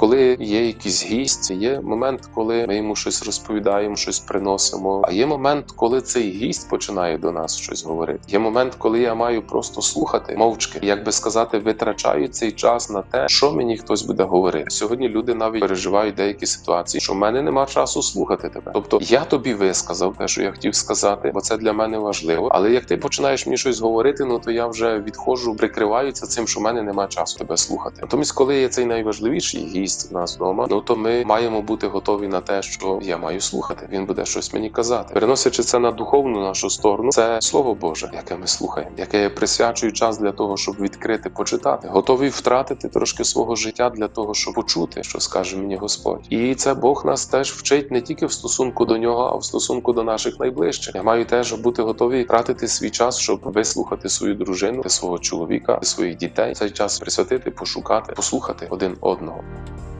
Коли є якийсь гість, є момент, коли ми йому щось розповідаємо, щось приносимо. А є момент, коли цей гість починає до нас щось говорити. Є момент, коли я маю просто слухати мовчки, як би сказати, витрачаю цей час на те, що мені хтось буде говорити. Сьогодні люди навіть переживають деякі ситуації, що в мене нема часу слухати тебе. Тобто я тобі висказав те, що я хотів сказати, бо це для мене важливо. Але як ти починаєш мені щось говорити, ну то я вже відходжу, прикриваюся цим, що в мене немає часу тебе слухати. Натомість, коли є цей найважливіший гість у нас вдома, ну то ми маємо бути готові на те, що я маю слухати. Він буде щось мені казати. Переносячи це на духовну нашу сторону, це слово Боже, яке ми слухаємо, яке я присвячую час для того, щоб відкрити, почитати, готовий втратити трошки свого життя для того, щоб почути, що скаже мені Господь. І це Бог нас теж вчить не тільки в стосунку до нього, а в стосунку до наших найближчих. Я маю теж бути готовий тратити свій час, щоб вислухати свою дружину, свого чоловіка, своїх дітей. Цей час присвятити, пошукати, послухати один одного.